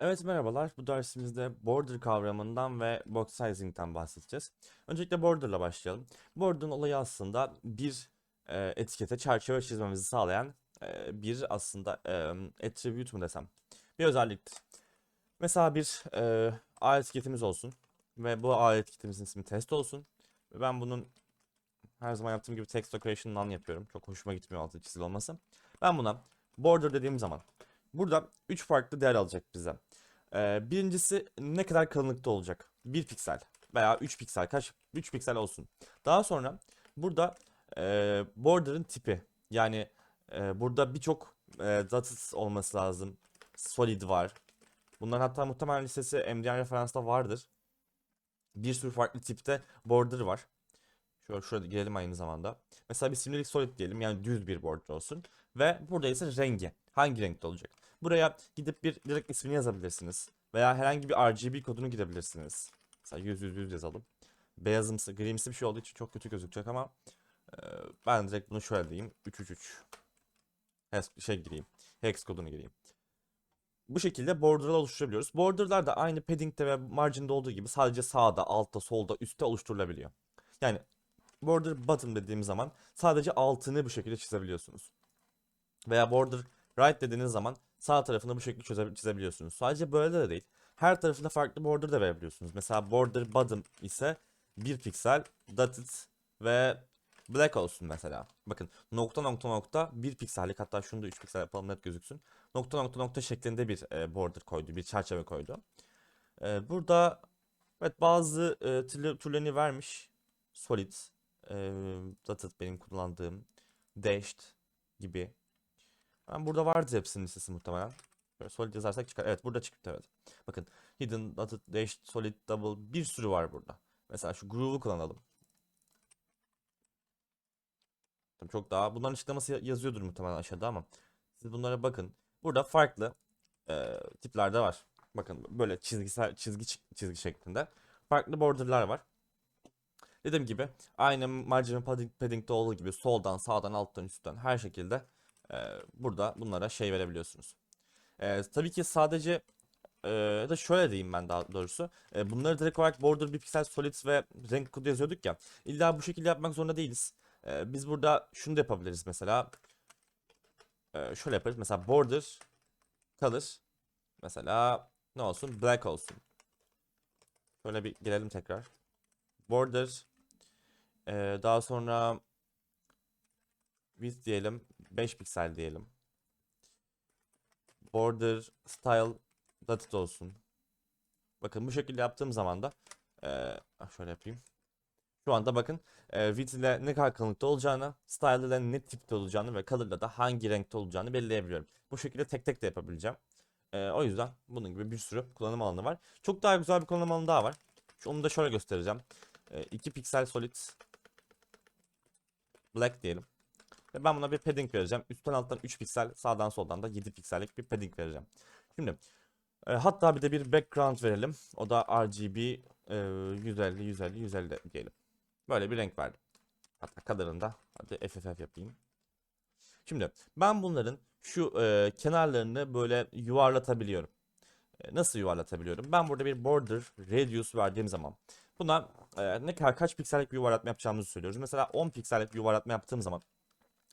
Evet merhabalar. Bu dersimizde border kavramından ve box sizing'den bahsedeceğiz. Öncelikle border'la başlayalım. Border'ın olayı aslında bir e, etikete çerçeve çizmemizi sağlayan e, bir aslında e, attribute mu desem bir özelliktir. Mesela bir e, A etiketimiz olsun ve bu A etiketimizin ismi test olsun. Ve ben bunun her zaman yaptığım gibi text decoration none yapıyorum. Çok hoşuma gitmiyor altı çizili olması. Ben buna border dediğim zaman burada 3 farklı değer alacak bize. Ee, birincisi ne kadar kalınlıkta olacak? 1 piksel veya 3 piksel kaç 3 piksel olsun. Daha sonra burada e, border'ın tipi yani e, burada birçok e, dotted olması lazım. Solid var. Bunların hatta muhtemelen listesi MDN referansta vardır. Bir sürü farklı tipte border var. Şöyle şurada girelim aynı zamanda. Mesela bir simlilik solid diyelim yani düz bir border olsun. Ve burada ise rengi. Hangi renkte olacak? Buraya gidip bir direkt ismini yazabilirsiniz. Veya herhangi bir RGB kodunu girebilirsiniz. Mesela 100 100 100 yazalım. Beyazımsı, grimsi bir şey olduğu için çok kötü gözükecek ama e, ben direkt bunu şöyle diyeyim. 333 Hex, şey gireyim. Hex kodunu gireyim. Bu şekilde borderlar oluşturabiliyoruz. Borderlar da aynı padding'de ve margin'de olduğu gibi sadece sağda, altta, solda, üstte oluşturulabiliyor. Yani border bottom dediğimiz zaman sadece altını bu şekilde çizebiliyorsunuz. Veya border right dediğiniz zaman sağ tarafını bu şekilde çöze- çizebiliyorsunuz. Sadece böyle de değil. Her tarafında farklı border da verebiliyorsunuz. Mesela border bottom ise 1 piksel dotted ve black olsun mesela. Bakın nokta nokta nokta 1 piksellik hatta şunu da 3 piksel yapalım net gözüksün. Nokta nokta nokta şeklinde bir e, border koydu, bir çerçeve koydu. E, burada evet bazı e, türlerini vermiş. Solid, e, dotted benim kullandığım, dashed gibi. Ben burada vardı hepsinin listesi muhtemelen. Böyle solid yazarsak çıkar. Evet burada çıktı evet. Bakın hidden, dotted, dashed, solid, double bir sürü var burada. Mesela şu groove'u kullanalım. Tabii çok daha bunların açıklaması ya- yazıyordur muhtemelen aşağıda ama siz bunlara bakın. Burada farklı e, tiplerde var. Bakın böyle çizgisel çizgi çi- çizgi şeklinde farklı borderlar var. Dediğim gibi aynı margin padding, padding'de olduğu gibi soldan, sağdan, alttan, üstten her şekilde e, burada bunlara şey verebiliyorsunuz. E, tabii ki sadece e, da şöyle diyeyim ben daha doğrusu. E, bunları direkt olarak border, bir piksel, solid ve renk kodu yazıyorduk ya. İlla bu şekilde yapmak zorunda değiliz. E, biz burada şunu da yapabiliriz mesela. E, şöyle yaparız. Mesela border, color. Mesela ne olsun? Black olsun. Şöyle bir gelelim tekrar. Border. e, daha sonra width diyelim. 5 piksel diyelim. Border, style, dotted olsun. Bakın bu şekilde yaptığım zaman da ah, şöyle yapayım. Şu anda bakın eee width ile ne kadar kalınlıkta olacağını, style ile ne tipte olacağını ve color'la da hangi renkte olacağını belirleyebiliyorum. Bu şekilde tek tek de yapabileceğim. Eee, o yüzden bunun gibi bir sürü kullanım alanı var. Çok daha güzel bir kullanım alanı daha var. Onu da şöyle göstereceğim. 2 piksel solid black diyelim. Ve ben buna bir padding vereceğim. Üstten alttan 3 piksel, sağdan soldan da 7 piksellik bir padding vereceğim. Şimdi e, hatta bir de bir background verelim. O da RGB e, 150 150 150 diyelim. Böyle bir renk verdim. Hatta kadarında hadi FFF yapayım. Şimdi ben bunların şu e, kenarlarını böyle yuvarlatabiliyorum. E, nasıl yuvarlatabiliyorum? Ben burada bir border radius verdiğim zaman buna e, ne kadar kaç piksellik bir yuvarlatma yapacağımızı söylüyoruz. Mesela 10 piksellik bir yuvarlatma yaptığım zaman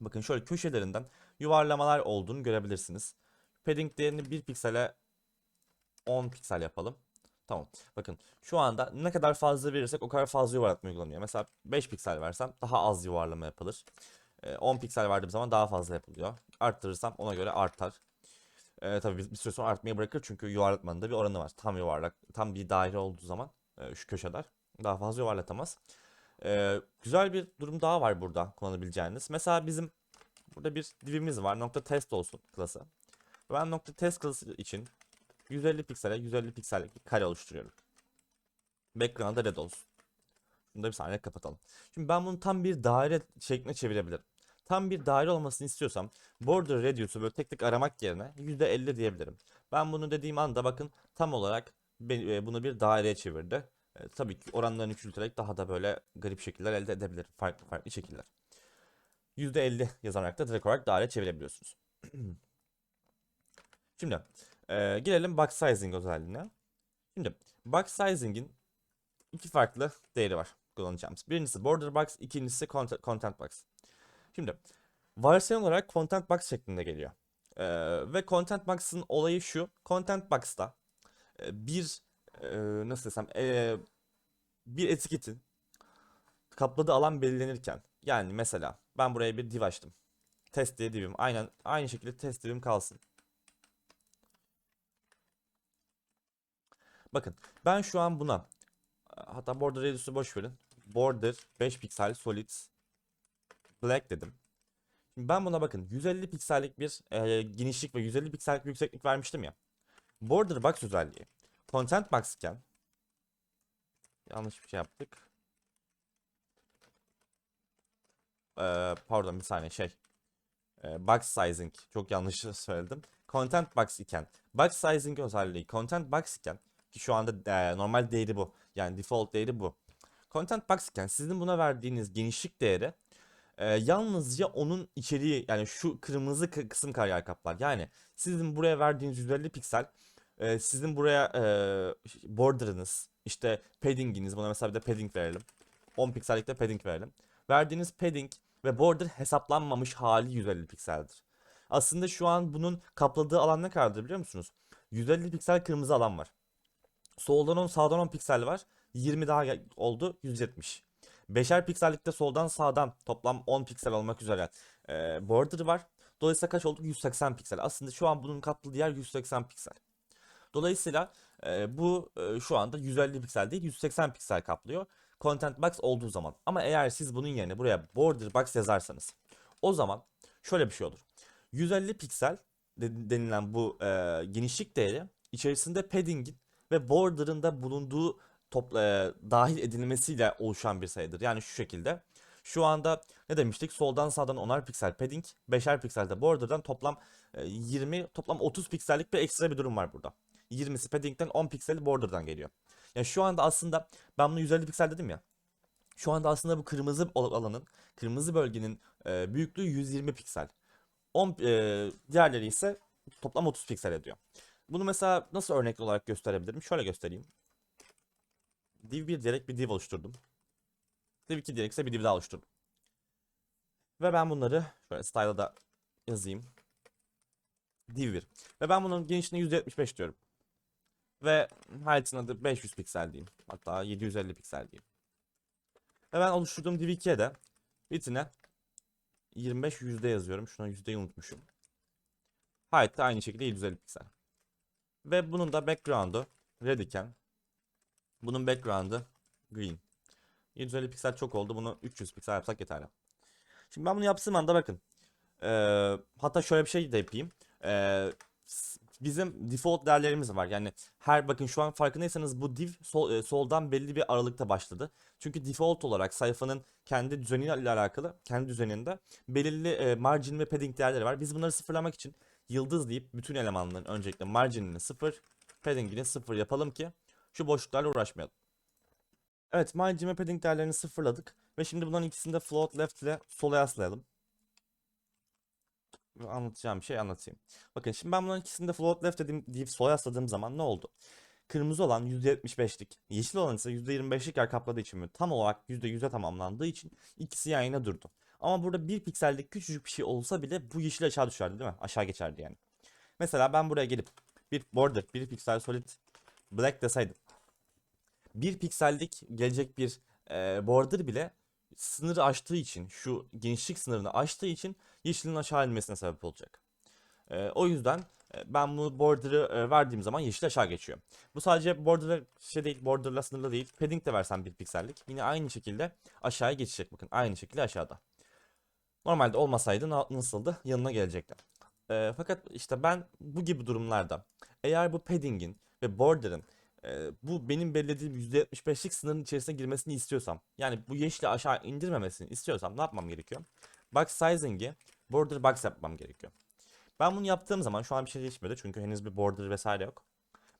bakın şöyle köşelerinden yuvarlamalar olduğunu görebilirsiniz. Padding değerini 1 piksele 10 piksel yapalım. Tamam. Bakın şu anda ne kadar fazla verirsek o kadar fazla yuvarlatma uygulanıyor. Mesela 5 piksel versem daha az yuvarlama yapılır. Ee, 10 piksel verdiğim zaman daha fazla yapılıyor. Arttırırsam ona göre artar. Ee, tabii bir, bir süre sonra artmayı bırakır çünkü yuvarlatmanın da bir oranı var. Tam yuvarlak, tam bir daire olduğu zaman e, şu köşeler daha fazla yuvarlatamaz. Ee, güzel bir durum daha var burada kullanabileceğiniz. Mesela bizim burada bir divimiz var. Nokta test olsun klası. Ben nokta test klası için 150 piksele 150 piksellik bir kare oluşturuyorum. Background'a red olsun. Bunu da bir saniye kapatalım. Şimdi ben bunu tam bir daire şekline çevirebilirim. Tam bir daire olmasını istiyorsam border radius'u böyle tek tek aramak yerine %50 diyebilirim. Ben bunu dediğim anda bakın tam olarak e, bunu bir daireye çevirdi. E, tabii ki oranlarını küçülterek daha da böyle garip şekiller elde edebilirim. Farklı farklı şekiller. %50 yazarak da direkt olarak daire çevirebiliyorsunuz. Şimdi Ee, gelelim box sizing özelliğine. Şimdi box sizing'in iki farklı değeri var kullanacağımız. Birincisi border box, ikincisi content, content box. Şimdi varsayım olarak content box şeklinde geliyor. Ee, ve content box'ın olayı şu. Content box'ta e, bir e, nasıl desem e, bir etiketin kapladığı alan belirlenirken yani mesela ben buraya bir div açtım. Test diye divim. Aynen aynı şekilde test divim kalsın. Bakın ben şu an buna hatta border radius'u boş verin. Border 5 piksel solid black dedim. Şimdi ben buna bakın 150 piksellik bir e, genişlik ve 150 piksellik bir yükseklik vermiştim ya. Border box özelliği. Content box iken yanlış bir şey yaptık. Ee, pardon bir saniye şey. Ee, box sizing çok yanlış söyledim. Content box iken box sizing özelliği content box iken ki şu anda e, normal değeri bu. Yani default değeri bu. Content box iken sizin buna verdiğiniz genişlik değeri e, yalnızca onun içeriği yani şu kırmızı kı- kısım kar yer kaplar. Yani sizin buraya verdiğiniz 150 piksel e, sizin buraya e, border'ınız işte padding'iniz buna mesela bir de padding verelim. 10 piksellik de padding verelim. Verdiğiniz padding ve border hesaplanmamış hali 150 pikseldir. Aslında şu an bunun kapladığı alan ne kadardır biliyor musunuz? 150 piksel kırmızı alan var. Soldan 10 sağdan 10 piksel var. 20 daha oldu 170. Beşer piksellikte soldan sağdan toplam 10 piksel olmak üzere e, border var. Dolayısıyla kaç oldu? 180 piksel. Aslında şu an bunun kapladığı yer 180 piksel. Dolayısıyla e, bu e, şu anda 150 piksel değil 180 piksel kaplıyor. Content box olduğu zaman. Ama eğer siz bunun yerine buraya border box yazarsanız o zaman şöyle bir şey olur. 150 piksel de- denilen bu e, genişlik değeri içerisinde padding'in ve border'ın bulunduğu topla, e, dahil edilmesiyle oluşan bir sayıdır. Yani şu şekilde. Şu anda ne demiştik? Soldan sağdan 10'ar piksel padding, 5'er piksel de border'dan toplam e, 20, toplam 30 piksellik bir ekstra bir durum var burada. 20'si padding'den 10 pikseli border'dan geliyor. Yani şu anda aslında ben bunu 150 piksel dedim ya. Şu anda aslında bu kırmızı alanın, kırmızı bölgenin e, büyüklüğü 120 piksel. 10 e, diğerleri ise toplam 30 piksel ediyor. Bunu mesela nasıl örnek olarak gösterebilirim? Şöyle göstereyim. Div 1 diyerek bir div oluşturdum. Div 2 diyerek ise bir div daha oluşturdum. Ve ben bunları şöyle style'a da yazayım. Div 1. Ve ben bunun genişliğine %75 diyorum. Ve height'ın adı 500 piksel diyeyim. Hatta 750 piksel diyeyim. Ve ben oluşturduğum div 2'ye de width'ine 25 yüzde yazıyorum. Şuna yüzdeyi unutmuşum. Height de aynı şekilde 750 piksel. Ve bunun da background'u red iken bunun background'ı green. 750 piksel çok oldu. Bunu 300 piksel yapsak yeterli. Şimdi ben bunu yaptığım anda bakın. Ee, hatta şöyle bir şey de yapayım. Ee, bizim default değerlerimiz var. Yani her bakın şu an farkındaysanız bu div sol, e, soldan belli bir aralıkta başladı. Çünkü default olarak sayfanın kendi düzeniyle alakalı, kendi düzeninde belirli e, margin ve padding değerleri var. Biz bunları sıfırlamak için yıldız deyip bütün elemanların öncelikle marginini sıfır, paddingini sıfır yapalım ki şu boşluklarla uğraşmayalım. Evet, margin ve padding değerlerini sıfırladık ve şimdi bunların ikisini de float left ile sola yaslayalım. Anlatacağım şey anlatayım. Bakın şimdi ben bunların ikisini de float left dediğim, deyip sola yasladığım zaman ne oldu? Kırmızı olan %75'lik, yeşil olan ise %25'lik yer kapladığı için ve tam olarak %100'e tamamlandığı için ikisi yan durdu. Ama burada bir piksellik küçücük bir şey olsa bile bu yeşil aşağı düşerdi değil mi? Aşağı geçerdi yani. Mesela ben buraya gelip bir border, bir piksel solid black deseydim. Bir piksellik gelecek bir e, border bile sınırı aştığı için, şu genişlik sınırını aştığı için yeşilin aşağı inmesine sebep olacak. E, o yüzden e, ben bu border'ı e, verdiğim zaman yeşil aşağı geçiyor. Bu sadece border'la şey değil, border'la sınırlı değil. Padding de versem bir piksellik yine aynı şekilde aşağıya geçecek. Bakın aynı şekilde aşağıda. Normalde olmasaydı na- nasıldı? Yanına gelecekler. E, fakat işte ben bu gibi durumlarda eğer bu padding'in ve border'ın e, bu benim belirlediğim %75'lik sınırın içerisine girmesini istiyorsam yani bu yeşili aşağı indirmemesini istiyorsam ne yapmam gerekiyor? Box sizing'i border box yapmam gerekiyor. Ben bunu yaptığım zaman şu an bir şey değişmedi çünkü henüz bir border vesaire yok.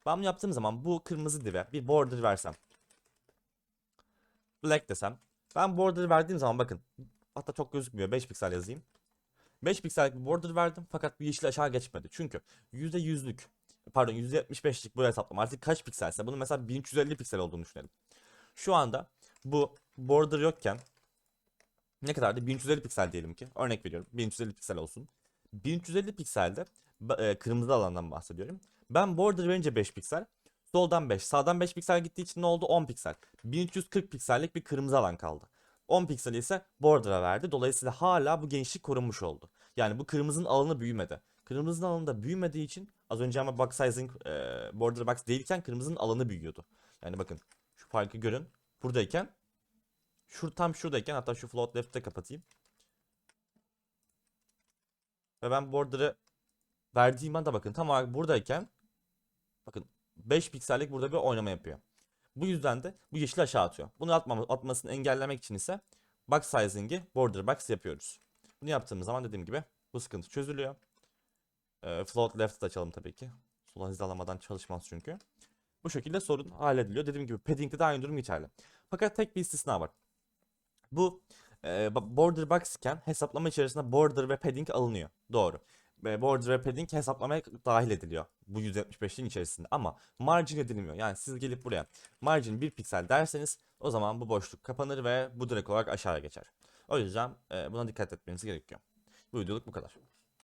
Ben bunu yaptığım zaman bu kırmızı dive bir border versem. Black desem. Ben border verdiğim zaman bakın. Hatta çok gözükmüyor. 5 piksel yazayım. 5 piksellik bir border verdim fakat bu yeşil aşağı geçmedi. Çünkü %100'lük pardon %75'lik bu hesaplama artık kaç pikselse bunun mesela 1350 piksel olduğunu düşünelim. Şu anda bu border yokken ne kadardı? 1350 piksel diyelim ki. Örnek veriyorum. 1350 piksel olsun. 1350 pikselde e, kırmızı alandan bahsediyorum. Ben border verince 5 piksel. Soldan 5, sağdan 5 piksel gittiği için ne oldu? 10 piksel. 1340 piksellik bir kırmızı alan kaldı. 10 piksel ise border'a verdi. Dolayısıyla hala bu genişlik korunmuş oldu. Yani bu kırmızının alanı büyümedi. Kırmızının alanı da büyümediği için az önce ama box sizing e, border box değilken kırmızının alanı büyüyordu. Yani bakın şu farkı görün. Buradayken şu tam şuradayken hatta şu float left'te kapatayım. Ve ben border'ı verdiğim anda bakın tam olarak buradayken bakın 5 piksellik burada bir oynama yapıyor. Bu yüzden de bu yeşili aşağı atıyor. Bunu atmam, atmasını engellemek için ise box sizing'i border box yapıyoruz. Bunu yaptığımız zaman dediğim gibi bu sıkıntı çözülüyor. Ee, float left açalım tabii ki. Sola hizalamadan çalışmaz çünkü. Bu şekilde sorun hallediliyor. Dediğim gibi padding'de de aynı durum geçerli. Fakat tek bir istisna var. Bu e, border box iken hesaplama içerisinde border ve padding alınıyor. Doğru. Ve border ve padding hesaplamaya dahil ediliyor bu 175'in içerisinde ama margin edilmiyor. Yani siz gelip buraya margin 1 piksel derseniz o zaman bu boşluk kapanır ve bu direkt olarak aşağıya geçer. O yüzden e, buna dikkat etmeniz gerekiyor. Bu videoluk bu kadar.